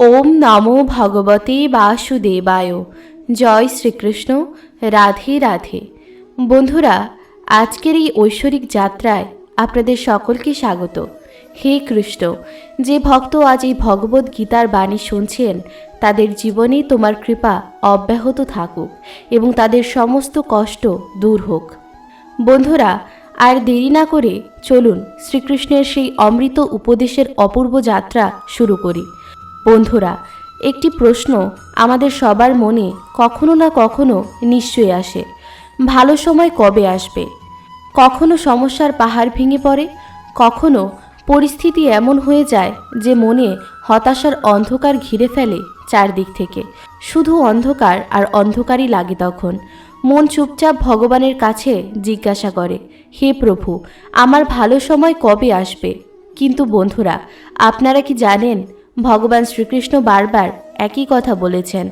ওম নমো ভগবতে বাসুদেবায়। জয় শ্রীকৃষ্ণ। রাধে রাধে। বন্ধুরা, আজকের এই ঐশ্বরিক যাত্রায় আপনাদের সকলকে স্বাগত। হে কৃষ্ণ, যে ভক্ত আজ এই ভগবত গীতার বাণী শুনছেন, তাদের জীবনে তোমার কৃপা অব্যাহত থাকুক এবং তাদের সমস্ত কষ্ট দূর হোক। বন্ধুরা, আর দেরি না করে চলুন শ্রীকৃষ্ণের সেই অমৃত উপদেশের অপূর্ব যাত্রা শুরু করি। বন্ধুরা, একটি প্রশ্ন আমাদের সবার মনে কখনো না কখনো নিশ্চয়ই আসে। ভালো সময় কবে আসবে? কখনো সমস্যার পাহাড় ভেঙে পড়ে? কখনো পরিস্থিতি এমন হয়ে যায় যে মনে হতাশার অন্ধকার ঘিরে ফেলে চারদিক থেকে। শুধু অন্ধকার আর অন্ধকারই লাগে তখন। মন চুপচাপ ভগবানের কাছে জিজ্ঞাসা করে, হে প্রভু, আমার ভালো সময় কবে আসবে? কিন্তু বন্ধুরা, আপনারা কি জানেন ভগবান শ্রীকৃষ্ণ বারবার একই কথা বলেছেন।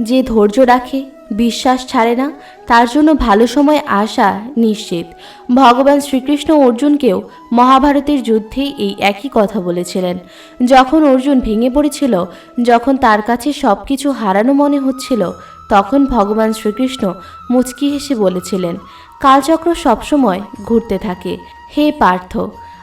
যে ধৈর্য রাখে, বিশ্বাস ছাড়ে না, তার জন্য ভালো সময় আসা নিশ্চিত। ভগবান শ্রীকৃষ্ণ অর্জুনকেও মহাভারতের যুদ্ধেই এই একই কথা বলেছিলেন। যখন অর্জুন ভেঙে পড়েছিল, যখন তার কাছে সব কিছু হারানো মনে হচ্ছিল, তখন ভগবান শ্রীকৃষ্ণ মুচকি হেসে বলেছিলেন, কালচক্র সবসময় ঘুরতে থাকে। হে পার্থ,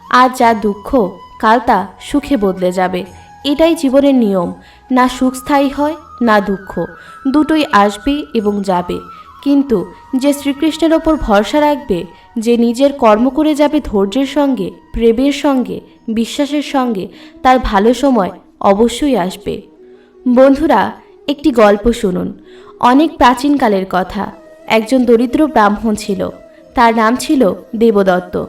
আজ যা দুঃখ, কাল তা সুখে বদলে যাবে। এটাই জীবনের নিয়ম। না সুখ স্থায়ী হয়, না দুঃখ। দুটোই আসবে এবং যাবে। কিন্তু যে শ্রীকৃষ্ণের ওপর ভরসা রাখবে, যে নিজের কর্ম করে যাবে ধৈর্যের সঙ্গে, প্রেমের সঙ্গে, বিশ্বাসের সঙ্গে, তার ভালো সময় অবশ্যই আসবে। বন্ধুরা, একটি গল্প শুনুন। অনেক প্রাচীনকালের কথা। একজন দরিদ্র ব্রাহ্মণ ছিল। তার নাম ছিল দেবদত্ত।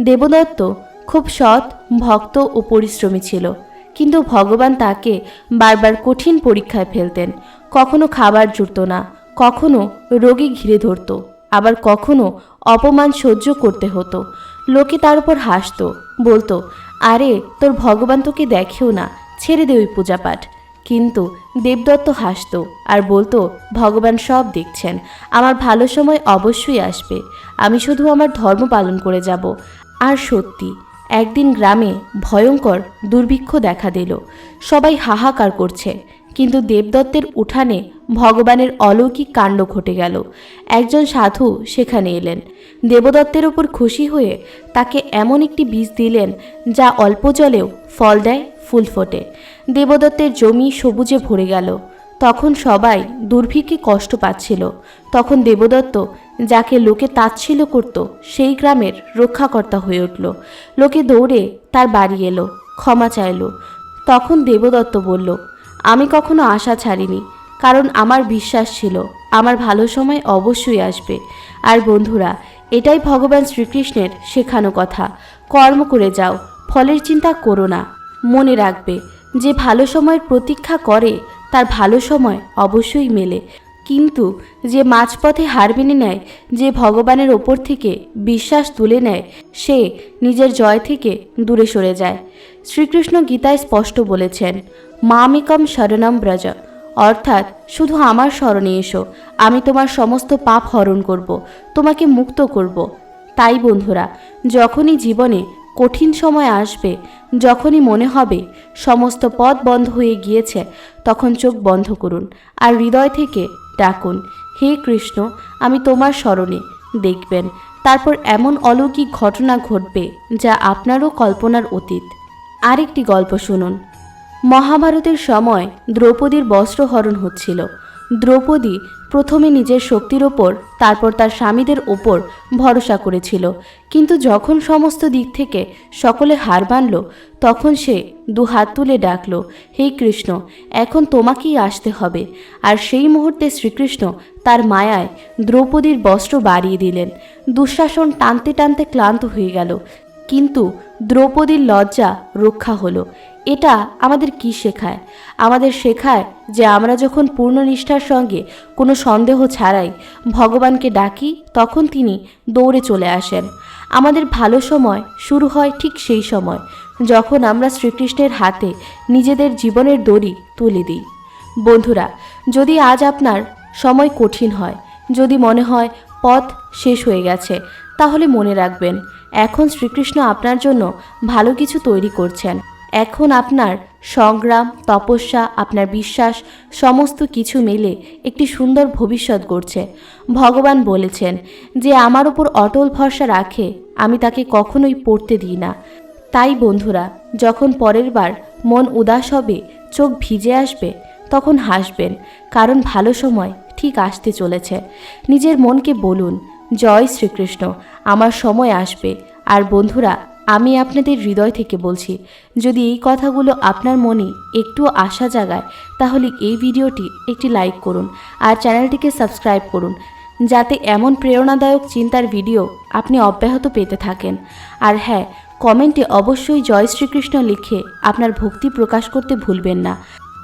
দেবদত্ত খুব সৎ, ভক্ত ও পরিশ্রমী ছিল। কিন্তু ভগবান তাকে বারবার কঠিন পরীক্ষায় ফেলতেন। কখনো খাবার জুটত না, কখনো রোগী ঘিরে ধরত, আবার কখনো অপমান সহ্য করতে হতো। লোকে তার উপর হাসতো, বলতো, আরে, তোর ভগবান তোকে দেখেও না, ছেড়ে দে ওই পূজাপাঠ। কিন্তু দেবদত্ত হাসতো আর বলতো, ভগবান সব দেখছেন, আমার ভালো সময় অবশ্যই আসবে। আমি শুধু আমার ধর্ম পালন করে যাব। আর সত্যি একদিন গ্রামে ভয়ঙ্কর দুর্ভিক্ষ দেখা দিল। সবাই হাহাকার করছে, কিন্তু দেবদত্তের উঠানে ভগবানের অলৌকিক কাণ্ড ঘটে গেল। একজন সাধু সেখানে এলেন। দেবদত্তের ওপর খুশি হয়ে তাকে এমন একটি বীজ দিলেন, যা অল্প জলেও ফল দেয়, ফুল ফোটে। দেবদত্তের জমি সবুজে ভরে গেল। তখন সবাই দুর্ভিক্ষে কষ্ট পাচ্ছিল। তখন দেবদত্ত যাকে লোকে তাচ্ছিল করত, সেই গ্রামের রক্ষাকর্তা হয়ে উঠল। লোকে দৌড়ে তার বাড়ি এলো, ক্ষমা চাইল। তখন দেবদত্ত বলল, আমি কখনো আশা ছাড়িনি, কারণ আমার বিশ্বাস ছিল, আমার ভালো সময় অবশ্যই আসবে। আর বন্ধুরা, এটাই ভগবান শ্রীকৃষ্ণের শেখানো কথা। কর্ম করে যাও, ফলের চিন্তা করো না। মনে রাখবে, যে ভালো সময়ের প্রতীক্ষা করে, তার ভালো সময় অবশ্যই মেলে। কিন্তু যে মাঝপথে হার মেনে নেয়, যে ভগবানের ওপর থেকে বিশ্বাস তুলে নেয়, সে নিজের জয় থেকে দূরে সরে যায়। শ্রীকৃষ্ণ গীতায় স্পষ্ট বলেছেন, মামিকম শরণম ব্রজ। অর্থাৎ শুধু আমার স্মরণে এসো, আমি তোমার সমস্ত পাপ হরণ করব, তোমাকে মুক্ত করব। তাই বন্ধুরা, যখনই জীবনে কঠিন সময় আসবে, যখনই মনে হবে সমস্ত পথ বন্ধ হয়ে গিয়েছে, তখন চোখ বন্ধ করুন আর হৃদয় থেকে ডাকুন, হে কৃষ্ণ, আমি তোমার স্মরণে। দেখবেন, তারপর এমন অলৌকিক ঘটনা ঘটবে যা আপনারও কল্পনার অতীত। আরেকটি গল্প শুনুন। মহাভারতের সময় দ্রৌপদীর বস্ত্রহরণ হচ্ছিল। দ্রৌপদী প্রথমে নিজের শক্তির ওপর, তারপর তার স্বামীদের ওপর ভরসা করেছিল। কিন্তু যখন সমস্ত দিক থেকে সকলে হার মানল, তখন সে দু হাত তুলে ডাকল, হে কৃষ্ণ, এখন তোমাকেই আসতে হবে। আর সেই মুহূর্তে শ্রীকৃষ্ণ তার মায়ায় দ্রৌপদীর বস্ত্র বাড়িয়ে দিলেন। দুঃশাসন টানতে টানতে ক্লান্ত হয়ে গেল। কিন্তু দ্রৌপদীর লজ্জা রক্ষা হলো। এটা আমাদের কি শেখায়? আমাদের শেখায় যে আমরা যখন পূর্ণ নিষ্ঠার সঙ্গে কোনো সন্দেহ ছাড়াই ভগবানকে ডাকি, তখন তিনি দৌড়ে চলে আসেন। আমাদের ভালো সময় শুরু হয় ঠিক সেই সময়, যখন আমরা শ্রীকৃষ্ণের হাতে নিজেদের জীবনের দড়ি তুলে দিই। বন্ধুরা, যদি আজ আপনার সময় কঠিন হয়, যদি মনে হয় পথ শেষ হয়ে গেছে তাহলে মনে রাখবেন, এখন শ্রীকৃষ্ণ আপনার জন্য ভালো কিছু তৈরি করছেন। এখন আপনার সংগ্রাম, তপস্যা, আপনার বিশ্বাস, সমস্ত কিছু মিলে একটি সুন্দর ভবিষ্যৎ গড়ছে। ভগবান বলেছেন যে, আমার ওপর অটল ভরসা রাখে, আমি তাকে কখনোই পড়তে দিই না। তাই বন্ধুরা, যখন পরের বার মন উদাস হবে, চোখ ভিজে আসবে, তখন হাসবেন, কারণ ভালো সময় ঠিক আসতে চলেছে। নিজের মনকে বলুন জয় শ্রীকৃষ্ণ, আমার সময় আসবে। আর বন্ধুরা, আমি আপনাদের হৃদয় থেকে বলছি, যদি এই কথাগুলো আপনার মনে একটু আশা জাগায়, তাহলে এই ভিডিওটি একটি লাইক করুন আর চ্যানেলটিকে সাবস্ক্রাইব করুন, যাতে এমন প্রেরণাদায়ক চিন্তার ভিডিও আপনি অব্যাহত পেতে থাকেন। আর হ্যাঁ কমেন্টে অবশ্যই জয় শ্রীকৃষ্ণ লিখে আপনার ভক্তি প্রকাশ করতে ভুলবেন না,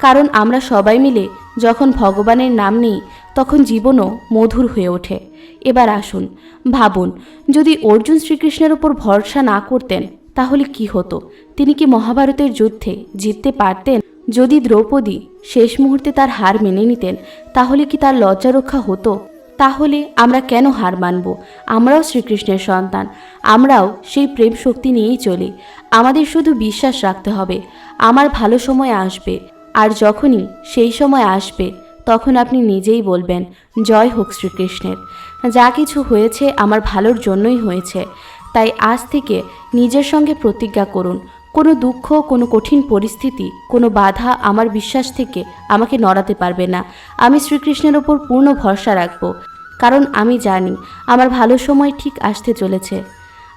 কারণ আমরা সবাই মিলে যখন ভগবানের নাম নিই তখন জীবনও মধুর হয়ে ওঠে। এবার আসুন, ভাবুন, যদি অর্জুন শ্রীকৃষ্ণের উপর ভরসা না করতেন, তাহলে কি হতো? তিনি কি মহাভারতের যুদ্ধে জিততে পারতেন? যদি দ্রৌপদী শেষ মুহূর্তে তার হার মেনে নিতেন, তাহলে কি তার লজ্জা রক্ষা হতো? তাহলে আমরা কেন হার মানব? আমরাও শ্রীকৃষ্ণের সন্তান, আমরাও সেই প্রেম শক্তি নিয়েই চলি। আমাদের শুধু বিশ্বাস রাখতে হবে, আমার ভালো সময় আসবে, আর যখনই সেই সময় আসবে তখন আপনি নিজেই বলবেন, জয় হোক শ্রীকৃষ্ণের। যা কিছু হয়েছে আমার ভালোর জন্যই হয়েছে। তাই আজ থেকে নিজের সঙ্গে প্রতিজ্ঞা করুন। কোনো দুঃখ, কোনো কঠিন পরিস্থিতি, কোনো বাধা আমার বিশ্বাস থেকে আমাকে নড়াতে পারবে না। আমি শ্রীকৃষ্ণের ওপর পূর্ণ ভরসা রাখব। কারণ আমি জানি, আমার ভালো সময় ঠিক আসতে চলেছে।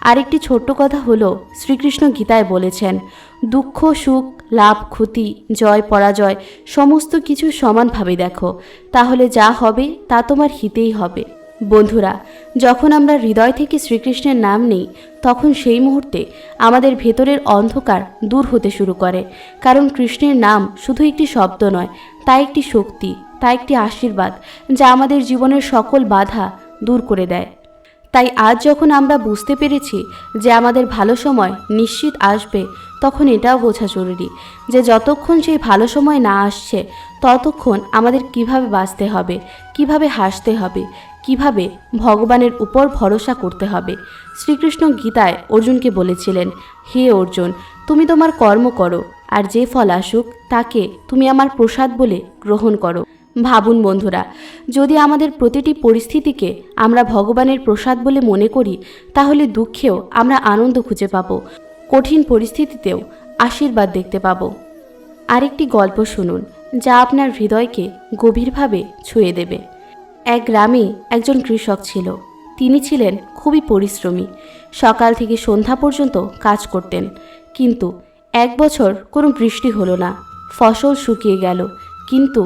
আরেকটি ছোট্ট কথা হলো, শ্রীকৃষ্ণ গীতায় বলেছেন, দুঃখ, সুখ, লাভ, ক্ষতি, জয়, পরাজয়, সমস্ত কিছু সমানভাবে দেখো। তাহলে যা হবে, তা তোমার হিতেই হবে। বন্ধুরা, যখন আমরা হৃদয় থেকে শ্রীকৃষ্ণের নাম নেই, তখন সেই মুহূর্তে আমাদের ভেতরের অন্ধকার দূর হতে শুরু করে। কারণ কৃষ্ণের নাম শুধু একটি শব্দ নয়, তা একটি শক্তি, তা একটি আশীর্বাদ, যা আমাদের জীবনের সকল বাধা দূর করে দেয়। তাই আজ যখন আমরা বুঝতে পেরেছি যে আমাদের ভালো সময় নিশ্চিত আসবে, তখন এটাও বোঝা জরুরি যে যতক্ষণ সেই ভালো সময় না আসছে, ততক্ষণ আমাদের কীভাবে বাঁচতে হবে, কীভাবে হাসতে হবে, কীভাবে ভগবানের উপর ভরসা করতে হবে। শ্রীকৃষ্ণ গীতায় অর্জুনকে বলেছিলেন, হে অর্জুন, তুমি তোমার কর্ম করো, আর যে ফল আসুক, তাকে তুমি আমার প্রসাদ বলে গ্রহণ করো। ভাবুন বন্ধুরা, যদি আমাদের প্রতিটি পরিস্থিতিকে আমরা ভগবানের প্রসাদ বলে মনে করি, তাহলে দুঃখেও আমরা আনন্দ খুঁজে পাবো, কঠিন পরিস্থিতিতেও আশীর্বাদ দেখতে পাবো। আরেকটি গল্প শুনুন, যা আপনার হৃদয়কে গভীরভাবে ছুঁয়ে দেবে। এক গ্রামে একজন কৃষক ছিল, তিনি ছিলেন খুবই পরিশ্রমী, সকাল থেকে সন্ধ্যা পর্যন্ত কাজ করতেন, কিন্তু এক বছর কোনো বৃষ্টি হলো না, ফসল শুকিয়ে গেল, কিন্তু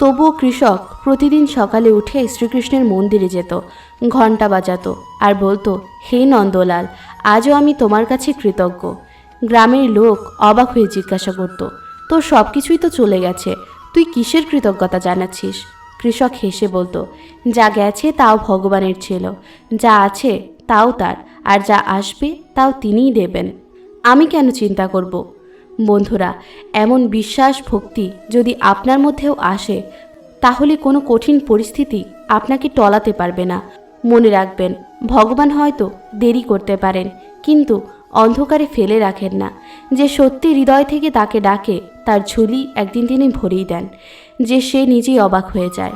তবুও কৃষক প্রতিদিন সকালে উঠে শ্রীকৃষ্ণের মন্দিরে যেত, ঘণ্টা বাজাতো আর বলতো, হে নন্দলাল, আজও আমি তোমার কাছে কৃতজ্ঞ। গ্রামের লোক অবাক হয়ে জিজ্ঞাসা করত, তোর সব কিছুই তো চলে গেছে, তুই কিসের কৃতজ্ঞতা জানাচ্ছিস? কৃষক হেসে বলতো, যা গেছে তাও ভগবানের ছিল, যা আছে তাও তার, আর যা আসবে তাও তিনিই দেবেন। আমি কেন চিন্তা করব? বন্ধুরা, এমন বিশ্বাস ভক্তি যদি আপনার মধ্যেও আসে, তাহলে কোনো কঠিন পরিস্থিতি আপনাকে টলাতে পারবে না। মনে রাখবেন, ভগবান হয়তো দেরি করতে পারেন, কিন্তু অন্ধকারে ফেলে রাখেন না। যে সত্যি হৃদয় থেকে তাকে ডাকে, তার ঝুলি একদিন তিনি ভরেই দেন, যে সে নিজেই অবাক হয়ে যায়।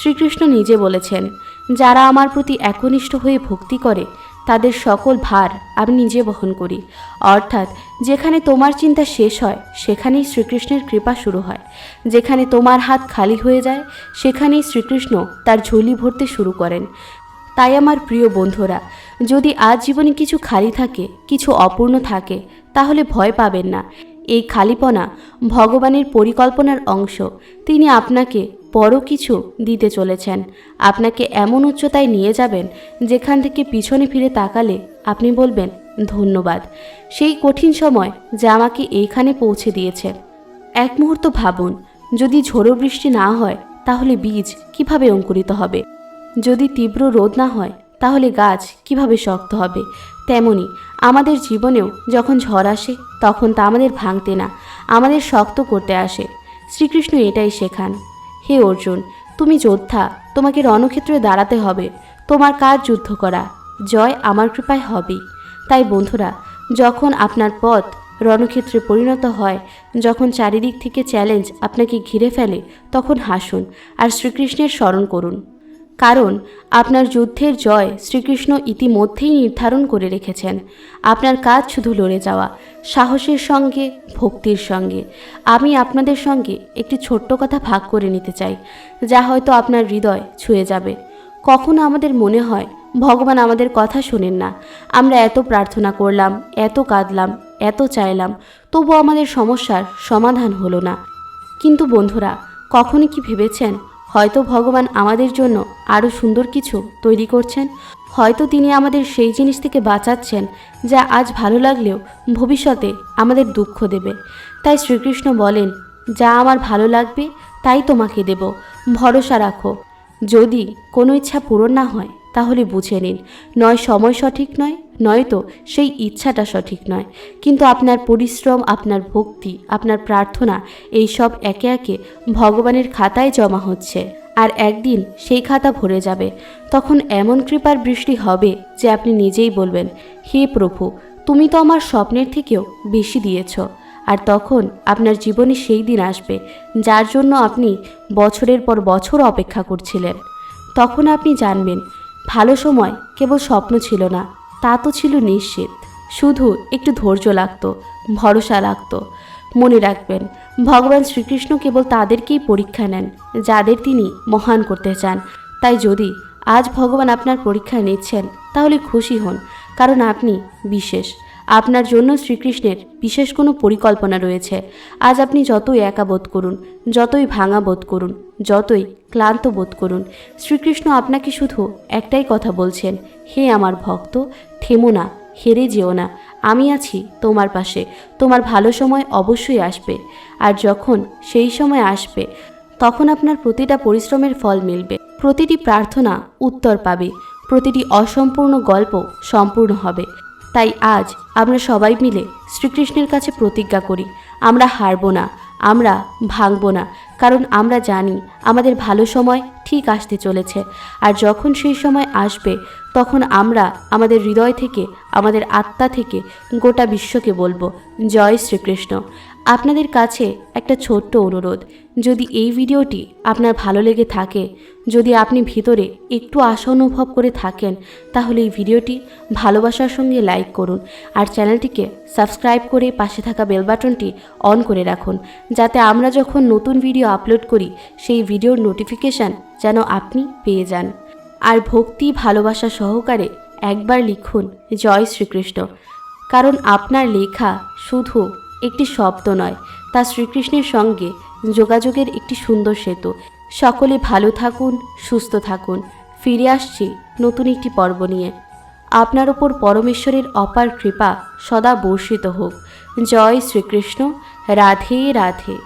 শ্রীকৃষ্ণ নিজে বলেছেন, যারা আমার প্রতি একনিষ্ঠ হয়ে ভক্তি করে তাদের সকল ভার আমি নিজে বহন করি। অর্থাৎ, যেখানে তোমার চিন্তা শেষ হয়, সেখানেই শ্রীকৃষ্ণের কৃপা শুরু হয়। যেখানে তোমার হাত খালি হয়ে যায়, সেখানেই শ্রীকৃষ্ণ তার ঝুলি ভরতে শুরু করেন। তাই আমার প্রিয় বন্ধুরা, যদি আজ জীবনে কিছু খালি থাকে, কিছু অপূর্ণ থাকে, তাহলে ভয় পাবেন না। এই খালিপনা ভগবানের পরিকল্পনার অংশ। তিনি আপনাকে বড় কিছু দিতে চলেছেন। আপনাকে এমন উচ্চতায় নিয়ে যাবেন, যেখান থেকে পিছনে ফিরে তাকালে আপনি বলবেন, ধন্যবাদ। সেই কঠিন সময় যা আমাকে এইখানে পৌঁছে দিয়েছে। এক মুহূর্ত ভাবুন, যদি ঝোড়ো বৃষ্টি না হয়, তাহলে বীজ কীভাবে অঙ্কুরিত হবে? যদি তীব্র রোদ না হয়, তাহলে গাছ কীভাবে শক্ত হবে? তেমনি আমাদের জীবনেও যখন ঝড় আসে, তখন তা আমাদের ভাঙতে না, আমাদের শক্ত করতে আসে। শ্রীকৃষ্ণ এটাই শেখান। হে অর্জুন, তুমি যোদ্ধা, তোমাকে রণক্ষেত্রে দাঁড়াতে হবে। তোমার কাজ যুদ্ধ করা। জয় আমার কৃপায় হবেই তাই বন্ধুরা, যখন আপনার পথ রণক্ষেত্রে পরিণত হয়, যখন চারিদিক থেকে চ্যালেঞ্জ আপনাকে ঘিরে ফেলে, তখন হাসুন আর শ্রীকৃষ্ণের স্মরণ করুন। কারণ আপনার যুদ্ধের জয় শ্রীকৃষ্ণ ইতিমধ্যেই নির্ধারণ করে রেখেছেন। আপনার কাজ শুধু লড়ে যাওয়া, সাহসের সঙ্গে, ভক্তির সঙ্গে। আমি আপনাদের সঙ্গে একটি ছোট্ট কথা ভাগ করে নিতে চাই, যা হয়তো আপনার হৃদয় ছুঁয়ে যাবে। কখনো আমাদের মনে হয়, ভগবান আমাদের কথা শোনেন না। আমরা এত প্রার্থনা করলাম, এত কাঁদলাম, এত চাইলাম তবু আমাদের সমস্যার সমাধান হলো না। কিন্তু বন্ধুরা, কখনো কি ভেবেছেন হয়তো ভগবান আমাদের জন্য আরও সুন্দর কিছু তৈরি করছেন। হয়তো তিনি আমাদের সেই জিনিস থেকে বাঁচাচ্ছেন যা আজ ভালো লাগলেও ভবিষ্যতে আমাদের দুঃখ দেবে। তাই শ্রীকৃষ্ণ বলেন, যা আমার ভালো লাগবে, তাই তোমাকে দেব। ভরসা রাখো। যদি কোনো ইচ্ছা পূরণ না হয় তাহলে বুঝে নিন। নয় সময় সঠিক নয় নয়তো সেই ইচ্ছাটা সঠিক নয়। কিন্তু আপনার পরিশ্রম, আপনার ভক্তি, আপনার প্রার্থনা, এই সব একে একে ভগবানের খাতায় জমা হচ্ছে। আর একদিন সেই খাতা ভরে যাবে। তখন এমন কৃপার বৃষ্টি হবে যে আপনি নিজেই বলবেন, হে প্রভু, তুমি তো আমার স্বপ্নের থেকেও বেশি দিয়েছ। আর তখন আপনার জীবনে সেই দিন আসবে, যার জন্য আপনি বছরের পর বছর অপেক্ষা করছিলেন। তখন আপনি জানবেন ভালো সময় কেবল স্বপ্ন ছিল না, তা তো ছিল নিশ্চিত। শুধু একটু ধৈর্য লাগত, ভরসা লাগতো। মনে রাখবেন, ভগবান শ্রীকৃষ্ণ কেবল তাদেরকেই পরীক্ষা নেন, যাদের তিনি মহান করতে চান। তাই যদি আজ ভগবান আপনার পরীক্ষা নিচ্ছেন, তাহলে খুশি হন, কারণ আপনি বিশেষ। আপনার জন্য শ্রীকৃষ্ণের বিশেষ কোনো পরিকল্পনা রয়েছে। আজ আপনি যতই একা বোধ করুন, যতই ভাঙা বোধ করুন, যতই ক্লান্ত বোধ করুন, শ্রীকৃষ্ণ আপনাকে শুধু একটাই কথা বলছেন, হে আমার ভক্ত, থেমো না, হেরে যেও না, আমি আছি তোমার পাশে, তোমার ভালো সময় অবশ্যই আসবে। আর যখন সেই সময় আসবে, তখন আপনার প্রতিটা পরিশ্রমের ফল মিলবে। প্রতিটি প্রার্থনা উত্তর পাবে, প্রতিটি অসম্পূর্ণ গল্প সম্পূর্ণ হবে। তাই আজ আমরা সবাই মিলে শ্রীকৃষ্ণের কাছে প্রতিজ্ঞা করি, আমরা হারবো না, আমরা ভাঙবো না। কারণ আমরা জানি আমাদের ভালো সময় ঠিক আসতে চলেছে। আর যখন সেই সময় আসবে, তখন আমরা আমাদের হৃদয় থেকে, আমাদের আত্মা থেকে গোটা বিশ্বকে বলব, জয় শ্রীকৃষ্ণ। আপনাদের কাছে একটা ছোট্ট অনুরোধ, যদি এই ভিডিওটি আপনার ভালো লেগে থাকে, যদি আপনি ভিতরে একটু আশা অনুভব করে থাকেন, তাহলে এই ভিডিওটি ভালোবাসার সঙ্গে লাইক করুন আর চ্যানেলটিকে সাবস্ক্রাইব করে পাশে থাকা বেল বাটনটি অন করে রাখুন, যাতে আমরা যখন নতুন ভিডিও আপলোড করি, সেই ভিডিওর নোটিফিকেশান যেন আপনি পেয়ে যান। আর ভক্তি ভালোবাসা সহকারে একবার লিখুন, জয় শ্রীকৃষ্ণ। কারণ আপনার লেখা শুধু একটি শব্দ নয়, তা শ্রীকৃষ্ণের সঙ্গে যোগাযোগের একটি সুন্দর সেতু। সকলে ভালো থাকুন, সুস্থ থাকুন। ফিরে আসছি নতুন একটি পর্ব নিয়ে। আপনার ওপর পরমেশ্বরের অপার কৃপা সদা বর্ষিত হোক। জয় শ্রীকৃষ্ণ। রাধে রাধে।